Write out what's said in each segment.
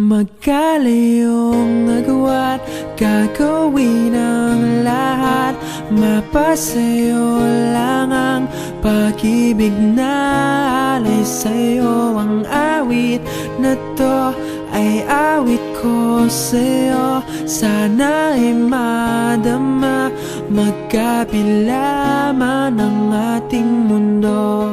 Magkalayong agwat Gagawin ang lahat. Mapasayo lang ang pag-ibig na alay sa'yo. Ang awit na to ay awit ko sa'yo. Sana madama Magkabila man ang ating mundo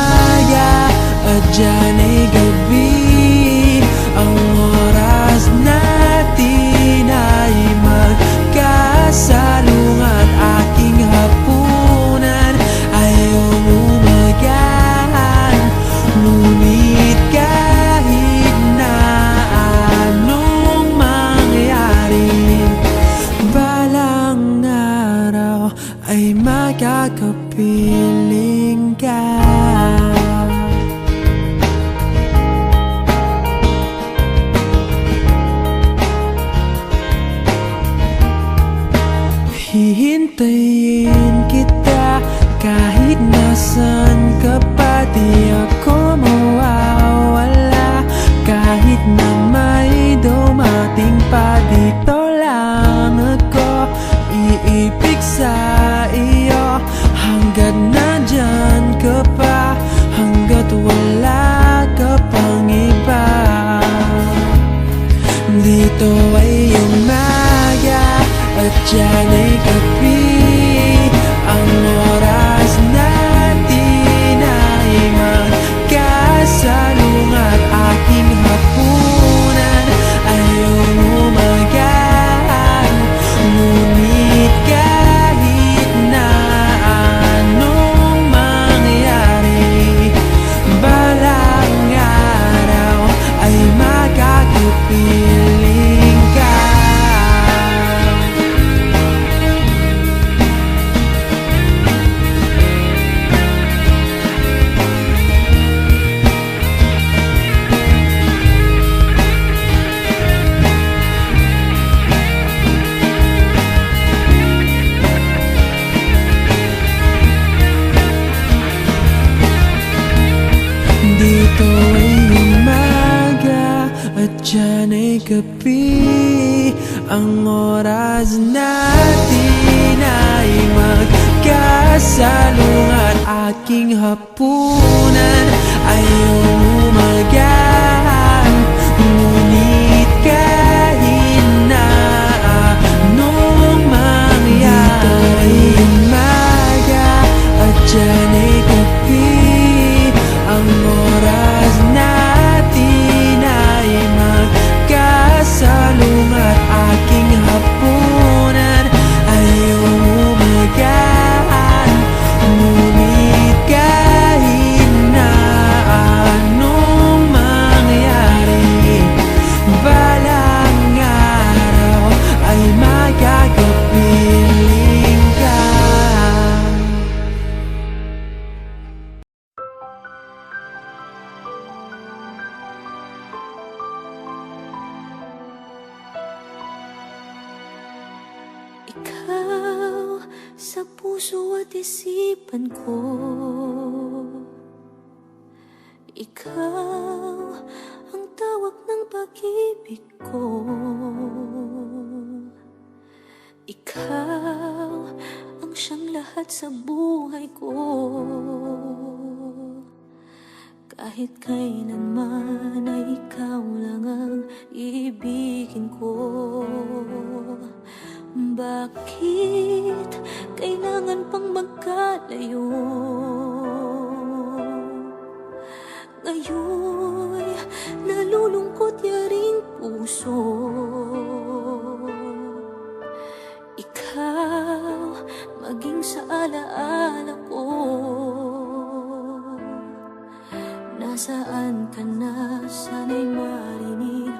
makakapiling ka. Hihintayin kita kahit nasan ka pa Di Ang oras natin ay magkasalung At aking hapunan ay umagahan Ikaw sa puso at isipan ko. Ikaw ang tawag ng pag-ibig ko. Ikaw ang siyang lahat sa buhay ko. Kahit kailanman ay ikaw lang ang ibigin ko Bakit kailangan pang magkalayo? Ngayon, nalulungkot yaring puso Ikaw, maging sa alaala ko Nasaan ka na? Sana'y marinig